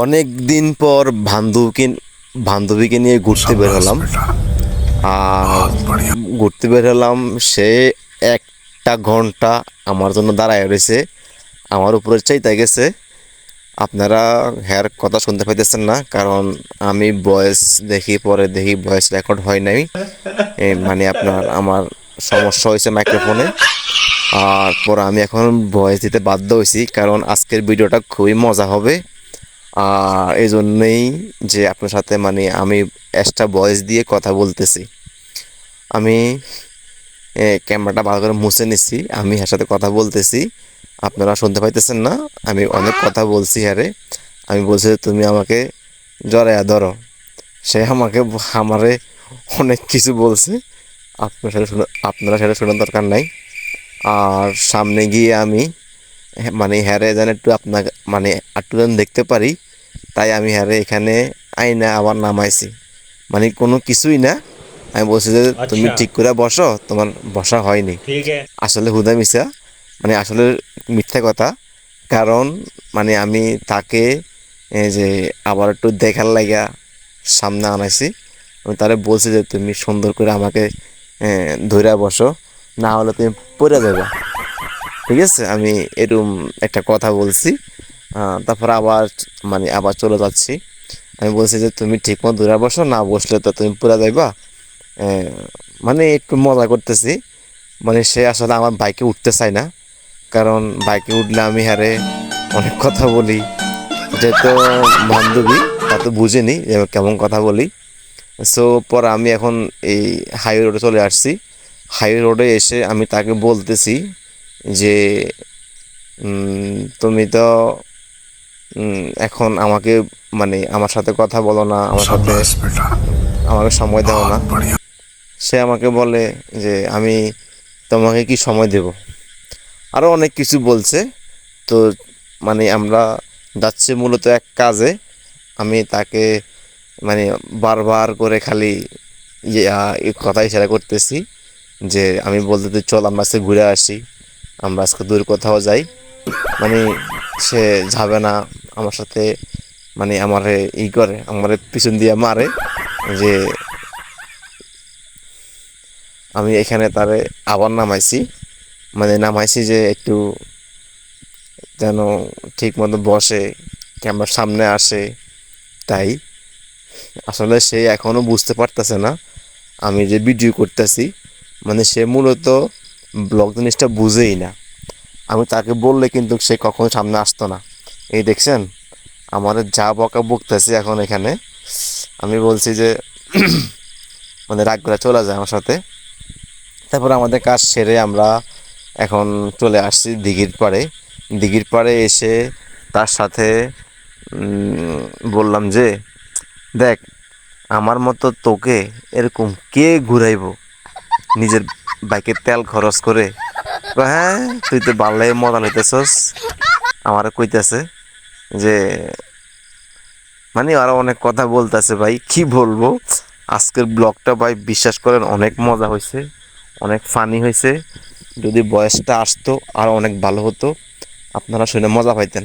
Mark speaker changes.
Speaker 1: অনেক দিন পর বান্ধবীকে বান্ধবীকে নিয়ে ঘুরতে বের হলাম। আর ঘুরতে বের হলাম, সে একটা ঘণ্টা আমার জন্য দাঁড়ায় রয়েছে। আমার উপরে চাইতে গেছে। আপনারা হ্যার কথা শুনতে পাইতেছেন না, কারণ আমি ভয়েস দেখি, পরে দেখি ভয়েস রেকর্ড হয় নাই। মানে আপনার আমার সমস্যা হয়েছে মাইক্রোফোনে আর পরে আমি এখন ভয়েস দিতে বাধ্য হয়েছি, কারণ আজকের ভিডিওটা খুবই মজা হবে। আর এই জন্যই যে আপনার সাথে মানে আমি এক্সট্রা ভয়েস দিয়ে কথা বলতেছি। আমি ক্যামেরাটা ভালো করে মুছে নিছি, আমি এর সাথে কথা বলতেছি। আপনারা শুনতে পাইতেছেন না, আমি অনেক কথা বলছি আরে আমি বলছি তুমি আমাকে জড়াইয়া ধরো। সে আমাকে, আমারে অনেক কিছু বলছে। আপনার সাথে আপনারা সেটা শোনার দরকার নাই। আর সামনে গিয়ে আমি হ্যাঁ, মানে হ্যারে যেন একটু আপনাকে মানে একটু যেন দেখতে পারি তাই আমি হ্যারে এখানে আইনা আবার নামাইছি। মানে কোনো কিছুই না আমি বলছি যে
Speaker 2: আচ্ছা।
Speaker 1: তুমি ঠিক করে বসো তোমার বসা হয়নি। আসলে হুদা মিশা মানে আসলে মিথ্যা কথা কারণ মানে আমি তাকে যে আবার একটু দেখার লাগা সামনে আনাইছি। আমি তারে বলছি যে তুমি সুন্দর করে আমাকে ধরে বসো না হলে তুমি পড়ে যাবা। ঠিক আছে? আমি এরকম একটা কথা বলছি। তারপর আবার মানে আবার চলে যাচ্ছি। আমি বলছি যে, তুমি ঠিক মতো দূরে বসো, না বসলে তো তুমি পুরা যাইবা। মানে একটু মজা করতেছি। মানে সে আসলে আমার বাইকে উঠতে চায় না। কারণ বাইকে উঠলে আমি হারে অনেক কথা বলি। যেহেতু বান্ধবী, তা তো বুঝেনি যে কেমন কথা বলি। সো পর আমি এখন এই হাইওয়ে রোডে চলে আসছি। হাইওয়ে রোডে এসে আমি তাকে বলতেছি যে তুমি তো এখন আমাকে মানে আমার সাথে কথা বলো না আমার সাথে আমাকে সময় দাও না। সে আমাকে বলে যে আমি তোমাকে কি সময় দেব? আরও অনেক কিছু বলছে। তো মানে আমরা যাচ্ছি মূলত এক কাজে। আমি তাকে মানে বারবার করে খালি ইয়ে কথা ইশারা করতেছি যে আমি বলতে চল আমরা আজকে ঘুরে আসি। আমরা আজকে দূর কোথাও যাই। মানে সে যাবে না আমার সাথে মানে আমারে ই করে, আমারে পিছন দিয়ে মারে যে আমি এখানে তারে আবার নামাইছি। মানে নামাইছি যে একটু যেন ঠিক মতো বসে, ক্যামেরার সামনে আসে, তাই। আসলে সে এখনও বুঝতে পারতেছে না আমি যে ভিডিও করতেছি। মানে সে মূলত ব্লগ জিনিসটা বুঝেই না। আমি তাকে বললে কিন্তু সে কখনো সামনে আসতো না। এই দেখছেন আমার যা বকা বকতেছে এখন এখানে, আমি বলছি যে মানে রাগ করে চলে যায় আমার সাথে। তারপর আমাদের কাজ সেরে আমরা এখন চলে আসছি দিঘির পাড়ে। দিঘির পাড়ে এসে তার সাথে বললাম যে, দেখ, আমার মতো তোকে এরকম কে ঘুরাইবো? নিজের বাইকের তেল খরচ করে। হ্যাঁ তুই তো বাল্লাই মজা লইতেছস। আমার কইতেছে যে মানে আরও অনেক কথা বলতেছে ভাই, কি বলব? আজকের ব্লগটা ভাই, বিশ্বাস করেন, অনেক মজা হয়েছে অনেক ফানি হয়েছে যদি বয়সটা আসতো আর অনেক ভালো হতো, আপনারা শুনে মজা পাইতেন।